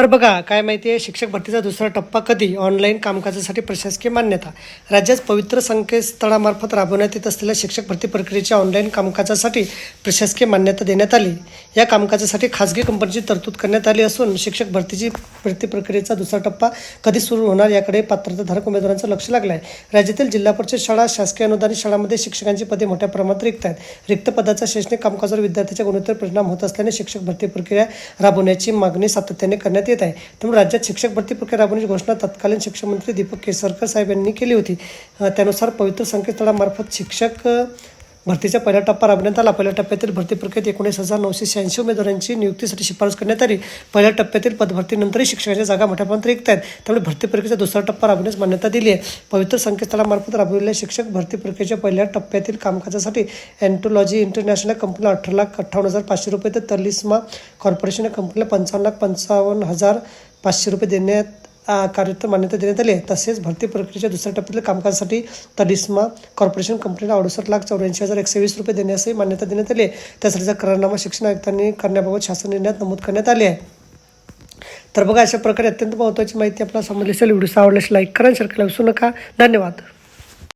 तर बघा काय माहिती आहे शिक्षक भरतीचा दुसरा टप्पा कधी? ऑनलाईन कामकाजासाठी प्रशासकीय मान्यता. राज्यात पवित्र संकेतस्थळामार्फत राबवण्यात येत असलेल्या शिक्षक भरती प्रक्रियेच्या ऑनलाईन कामकाजासाठी प्रशासकीय मान्यता देण्यात आली. या कामकाजासाठी खासगी कंपनीची तरतूद करण्यात आली असून शिक्षक भरतीची भरती प्रक्रियेचा दुसरा टप्पा कधी सुरू होणार याकडे पात्रताधारक उमेदवारांचं लक्ष लागलं आहे राज्यातील जिल्हा परिषद शाळा शासकीय अनुदानित शाळांमध्ये शिक्षकांची पदे मोठ्या प्रमाणात रिक्त आहेत. रिक्त पदाचा शैक्षणिक कामकाजावर विद्यार्थ्यांच्या गुणोत्तर परिणाम होत असल्याने शिक्षक भरती प्रक्रिया राबवण्याची मागणी सातत्याने करण्यात येत आहे. त्यामुळे राज्यात शिक्षक भरती प्रक्रिया राबवण्याची घोषणा तत्कालीन शिक्षण मंत्री दीपक केसरकर साहेब यांनी केली होती. त्यानुसार पवित्र संकेतस्थळामार्फत शिक्षक भरतीचा पहिला टप्पा राबवण्यात आला पहिल्या टप्प्यातील भरती प्रक्रियेत एकोणीस हजार नऊशे शहाऐंशी उमेदवारांची नियुक्तीसाठी शिफारस करण्यात आली. पहिल्या टप्प्यातील पदभरतीनंतरही शिक्षकांच्या जागा मोठ्या प्रमाणात रिक्त आहेत. त्यामुळे भरती प्रक्रियेचा दुसरा टप्पा राबवण्यास मान्यता दिली आहे. पवित्र संकेतस्थळामार्फत राबविलेल्या शिक्षक भरती प्रक्रियेच्या पहिल्या टप्प्यातील कामकाजासाठी अँटोलॉजी इंटरनॅशनल कंपनीला अठरा लाख अठ्ठावन्न हजार पाचशे रुपये तर तलिस्मा कॉर्पोरेशन या कंपनीला पंचावन्न लाख पंचावन्न हजार पाचशे रुपये देण्यात कार्यरत मान्यता देण्यात आली आहे तसेच भरती प्रक्रियेच्या दुसऱ्या टप्प्यातील कामकाजासाठी तडिस्मा कॉर्पोरेशन कंपनीला अडुसष्ट लाख चौऱ्याऐंशी हजार एकशे वीस रुपये देण्यासही मान्यता देण्यात आली आहे त्यासाठीचा करारनामा शिक्षण आयुक्तांनी करण्याबाबत शासन निर्णयात नमूद करण्यात आले आहे. तर बघा अशा प्रकारे अत्यंत महत्त्वाची माहिती आपल्याला समजली असेल. व्हिडिओ आवडल्यास लाईक करा शेअर करायला विसरू नका. धन्यवाद.